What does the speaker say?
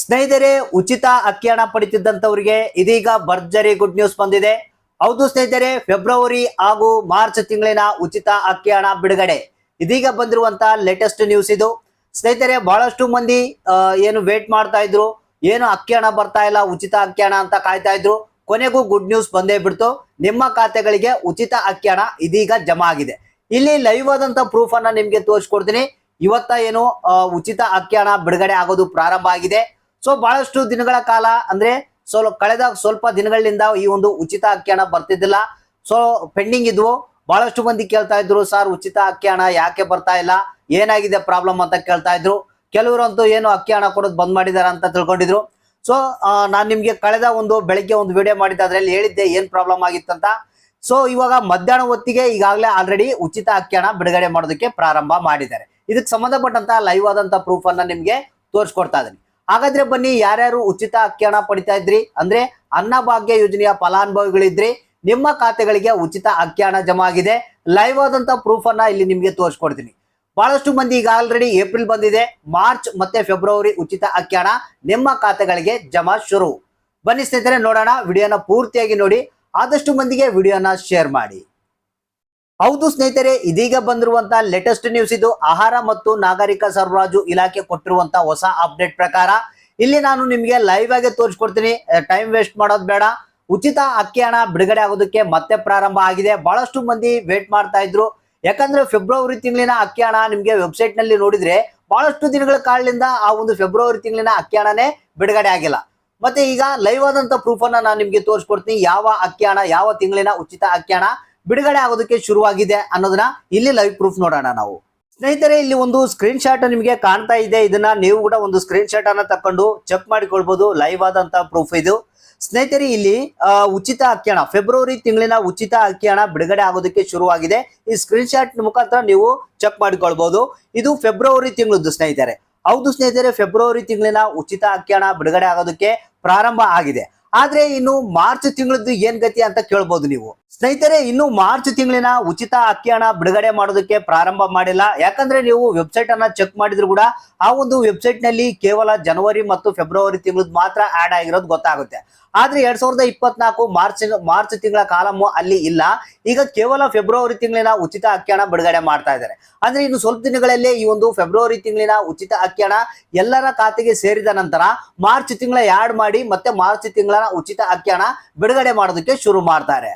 ಸ್ನೇಹಿತರೆ, ಉಚಿತ ಅಕ್ಕಿ ಹಣ ಪಡಿತಿದ್ದಂಥವ್ರಿಗೆ ಇದೀಗ ಭರ್ಜರಿ ಗುಡ್ ನ್ಯೂಸ್ ಬಂದಿದೆ. ಹೌದು ಸ್ನೇಹಿತರೆ ಫೆಬ್ರವರಿ ಹಾಗೂ ಮಾರ್ಚ್ ತಿಂಗಳಿನ ಉಚಿತ ಅಕ್ಕಿ ಹಣ ಬಿಡುಗಡೆ. ಇದೀಗ ಬಂದಿರುವಂತಹ ಲೇಟೆಸ್ಟ್ ನ್ಯೂಸ್ ಇದು. ಸ್ನೇಹಿತರೆ, ಬಹಳಷ್ಟು ಮಂದಿ ಏನು ವೇಟ್ ಮಾಡ್ತಾ ಇದ್ರು. ಏನು ಅಕ್ಕಿ ಹಣ ಬರ್ತಾ ಇಲ್ಲ, ಉಚಿತ ಅಕ್ಕಿ ಹಣ ಅಂತ ಕಾಯ್ತಾ ಇದ್ರು. ಕೊನೆಗೂ ಗುಡ್ ನ್ಯೂಸ್ ಬಂದೇ ಬಿಡ್ತು. ನಿಮ್ಮ ಖಾತೆಗಳಿಗೆ ಉಚಿತ ಅಕ್ಕಿ ಹಣ ಇದೀಗ ಜಮಾ ಆಗಿದೆ. ಇಲ್ಲಿ ಲೈವ್ ಆದಂತ ಪ್ರೂಫ್ ಅನ್ನ ನಿಮ್ಗೆ ತೋರಿಸ್ಕೊಡ್ತೀನಿ. ಇವತ್ತ ಏನು ಉಚಿತ ಅಕ್ಕಿ ಹಣ ಬಿಡುಗಡೆ ಆಗೋದು ಪ್ರಾರಂಭ ಆಗಿದೆ. ಸೊ ಬಹಳಷ್ಟು ದಿನಗಳ ಕಾಲ ಅಂದ್ರೆ ಸೊ ಕಳೆದ ಸ್ವಲ್ಪ ದಿನಗಳಿಂದ ಈ ಒಂದು ಉಚಿತ ಅಕ್ಕಿ ಹಣ ಬರ್ತಿದ್ದಿಲ್ಲ. ಸೊ ಪೆಂಡಿಂಗ್ ಇದ್ವು. ಬಹಳಷ್ಟು ಮಂದಿ ಕೇಳ್ತಾ ಇದ್ರು ಸರ್ ಉಚಿತ ಅಕ್ಕಿ ಹಣ ಯಾಕೆ ಬರ್ತಾ ಇಲ್ಲ? ಏನಾಗಿದೆ ಪ್ರಾಬ್ಲಮ್ ಅಂತ ಕೇಳ್ತಾ ಇದ್ರು. ಕೆಲವರಂತೂ ಏನು ಅಕ್ಕಿ ಹಣ ಕೊಡೋದು ಬಂದ್ ಮಾಡಿದಾರ ಅಂತ ತಿಳ್ಕೊಂಡಿದ್ರು. ಸೊ ನಾನು ನಿಮ್ಗೆ ಕಳೆದ ಒಂದು ಬೆಳಿಗ್ಗೆ ಒಂದು ವಿಡಿಯೋ ಮಾಡಿದ್ದೆ. ಅದ್ರಲ್ಲಿ ಹೇಳಿದ್ದೆ ಏನ್ ಪ್ರಾಬ್ಲಮ್ ಆಗಿತ್ತಂತ. ಸೊ ಇವಾಗ ಮಧ್ಯಾಹ್ನ ಹೊತ್ತಿಗೆ ಈಗಾಗಲೇ ಆಲ್ರೆಡಿ ಉಚಿತ ಅಕ್ಕಿ ಹಣ ಬಿಡುಗಡೆ ಮಾಡೋದಕ್ಕೆ ಪ್ರಾರಂಭ ಮಾಡಿದ್ದಾರೆ. ಇದಕ್ಕೆ ಸಂಬಂಧಪಟ್ಟಂತ ಲೈವ್ ಆದಂತ ಪ್ರೂಫ್ ಅನ್ನ ನಿಮ್ಗೆ ತೋರಿಸ್ಕೊಡ್ತಾ ಇದೀನಿ ಹಾಗಾದ್ರೆ ಬನ್ನಿ, ಯಾರ್ಯಾರು ಉಚಿತ ಅಕ್ಕಿ ಹಣ ಪಡಿತಾ ಇದ್ರಿ? ಅಂದ್ರೆ ಅನ್ನಭಾಗ್ಯ ಯೋಜನೆಯ ಫಲಾನುಭವಿಗಳಿದ್ರಿ. ನಿಮ್ಮ ಖಾತೆಗಳಿಗೆ ಉಚಿತ ಅಕ್ಕಿ ಹಣ ಜಮಾ ಆಗಿದೆ. ಲೈವ್ ಆದಂತ ಪ್ರೂಫ್ ಅನ್ನ ಇಲ್ಲಿ ನಿಮ್ಗೆ ತೋರಿಸ್ಕೊಡ್ತೀನಿ. ಬಹಳಷ್ಟು ಮಂದಿ ಈಗ ಆಲ್ರೆಡಿ ಏಪ್ರಿಲ್ ಬಂದಿದೆ. ಮಾರ್ಚ್ ಮತ್ತೆ ಫೆಬ್ರವರಿ ಉಚಿತ ಅಕ್ಕಿ ಹಣ ನಿಮ್ಮ ಖಾತೆಗಳಿಗೆ ಜಮಾ ಶುರು. ಬನ್ನಿ ಸ್ನೇಹಿತರೆ, ನೋಡೋಣ. ವಿಡಿಯೋನ ಪೂರ್ತಿಯಾಗಿ ನೋಡಿ. ಆದಷ್ಟು ಮಂದಿಗೆ ವಿಡಿಯೋನ ಶೇರ್ ಮಾಡಿ. ಹೌದು ಸ್ನೇಹಿತರೆ, ಇದೀಗ ಬಂದಿರುವಂತಹ ಲೇಟೆಸ್ಟ್ ನ್ಯೂಸ್ ಇದು. ಆಹಾರ ಮತ್ತು ನಾಗರಿಕ ಸರಬರಾಜು ಇಲಾಖೆ ಕೊಟ್ಟಿರುವಂತಹ ಹೊಸ ಅಪ್ಡೇಟ್ ಪ್ರಕಾರ ಇಲ್ಲಿ ನಾನು ನಿಮಗೆ ಲೈವ್ ಆಗಿ ತೋರಿಸ್ಕೊಡ್ತೀನಿ. ಟೈಮ್ ವೇಸ್ಟ್ ಮಾಡೋದು ಬೇಡ. ಉಚಿತ ಅಕ್ಕಿ ಹಣ ಬಿಡುಗಡೆ ಆಗೋದಕ್ಕೆ ಮತ್ತೆ ಪ್ರಾರಂಭ ಆಗಿದೆ. ಬಹಳಷ್ಟು ಮಂದಿ ವೇಟ್ ಮಾಡ್ತಾ ಇದ್ರು. ಯಾಕಂದ್ರೆ ಫೆಬ್ರವರಿ ತಿಂಗಳಿನ ಅಕ್ಕಿ ಹಣ ನಿಮ್ಗೆ ವೆಬ್ಸೈಟ್ನಲ್ಲಿ ನೋಡಿದ್ರೆ ಬಹಳಷ್ಟು ದಿನಗಳ ಕಾಲದಿಂದ ಆ ಒಂದು ಫೆಬ್ರವರಿ ತಿಂಗಳಿನ ಅಕ್ಕಿ ಹಣನೇ ಬಿಡುಗಡೆ ಆಗಿಲ್ಲ. ಮತ್ತೆ ಈಗ ಲೈವ್ ಆದಂತ ಪ್ರೂಫ್ ಅನ್ನ ನಾನು ನಿಮ್ಗೆ ತೋರಿಸ್ಕೊಡ್ತೀನಿ. ಯಾವ ಅಕ್ಕಿ ಹಣ, ಯಾವ ತಿಂಗಳಿನ ಉಚಿತ ಅಕ್ಕಿ ಹಣ ಬಿಡುಗಡೆ ಆಗೋದಕ್ಕೆ ಶುರುವಾಗಿದೆ ಅನ್ನೋದನ್ನ ಇಲ್ಲಿ ಲೈವ್ ಪ್ರೂಫ್ ನೋಡೋಣ ನಾವು. ಸ್ನೇಹಿತರೆ, ಇಲ್ಲಿ ಒಂದು ಸ್ಕ್ರೀನ್ ಶಾಟ್ ನಿಮಗೆ ಕಾಣ್ತಾ ಇದೆ. ಇದನ್ನ ನೀವು ಕೂಡ ಒಂದು ಸ್ಕ್ರೀನ್ ಶಾಟ್ ಅನ್ನ ತಕೊಂಡು ಚೆಕ್ ಮಾಡಿಕೊಳ್ಬಹುದು ಲೈವ್ ಆದಂತ ಪ್ರೂಫ್ ಇದು. ಸ್ನೇಹಿತರೆ, ಇಲ್ಲಿ ಉಚಿತ ಅಕ್ಕಿ ಹಣ ಫೆಬ್ರವರಿ ತಿಂಗಳಿನ ಉಚಿತ ಅಕ್ಕಿ ಹಣ ಬಿಡುಗಡೆ ಆಗೋದಕ್ಕೆ ಶುರುವಾಗಿದೆ. ಈ ಸ್ಕ್ರೀನ್ ಶಾಟ್ ಮುಖಾಂತರ ನೀವು ಚೆಕ್ ಮಾಡಿಕೊಳ್ಬಹುದು ಇದು ಫೆಬ್ರವರಿ ತಿಂಗಳದ್ದು ಸ್ನೇಹಿತರೆ. ಹೌದು ಸ್ನೇಹಿತರೆ ಫೆಬ್ರವರಿ ತಿಂಗಳಿನ ಉಚಿತ ಅಕ್ಕಿ ಹಣ ಬಿಡುಗಡೆ ಆಗೋದಕ್ಕೆ ಪ್ರಾರಂಭ ಆಗಿದೆ. ಆದ್ರೆ ಇನ್ನು ಮಾರ್ಚ್ ತಿಂಗಳದ್ದು ಏನ್ ಗತಿ ಅಂತ ಕೇಳ್ಬೋದು ನೀವು. ಸ್ನೇಹಿತರೆ, ಇನ್ನು ಮಾರ್ಚ್ ತಿಂಗಳಿನ ಉಚಿತ ಅಕ್ಕಿ ಹಣ ಬಿಡುಗಡೆ ಮಾಡೋದಕ್ಕೆ ಪ್ರಾರಂಭ ಮಾಡಿಲ್ಲ. ಯಾಕಂದ್ರೆ ನೀವು ವೆಬ್ಸೈಟ್ ಅನ್ನ ಚೆಕ್ ಮಾಡಿದ್ರು ಕೂಡ ಆ ಒಂದು ವೆಬ್ಸೈಟ್ನಲ್ಲಿ ಕೇವಲ ಜನವರಿ ಮತ್ತು ಫೆಬ್ರವರಿ ತಿಂಗಳದ್ದು ಮಾತ್ರ ಆಡ್ ಆಗಿರೋದು ಗೊತ್ತಾಗುತ್ತೆ. ಆದ್ರೆ ಎರಡ್ ಸಾವಿರದ ಇಪ್ಪತ್ನಾಲ್ಕು ಮಾರ್ಚ್ ಮಾರ್ಚ್ ತಿಂಗಳ ಕಾಲಮು ಅಲ್ಲಿ ಇಲ್ಲ. ಈಗ ಕೇವಲ ಫೆಬ್ರವರಿ ತಿಂಗಳಿನ ಉಚಿತ ಅಕ್ಕಿ ಹಣ ಬಿಡುಗಡೆ ಮಾಡ್ತಾ ಇದ್ದಾರೆ. ಅಂದ್ರೆ ಇನ್ನು ಸ್ವಲ್ಪ ದಿನಗಳಲ್ಲೇ ಈ ಒಂದು ಫೆಬ್ರವರಿ ತಿಂಗಳಿನ ಉಚಿತ ಅಕ್ಕಿ ಹಣ ಎಲ್ಲರ ಖಾತೆಗೆ ಸೇರಿದ ನಂತರ ಮಾರ್ಚ್ ತಿಂಗಳ ಆಡ್ ಮಾಡಿ ಮತ್ತೆ ಮಾರ್ಚ್ ತಿಂಗಳ ಉಚಿತ ಅಕ್ಕಿ ಹಣ ಬಿಡುಗಡೆ ಮಾಡೋದಕ್ಕೆ ಶುರು ಮಾಡ್ತಾರೆ.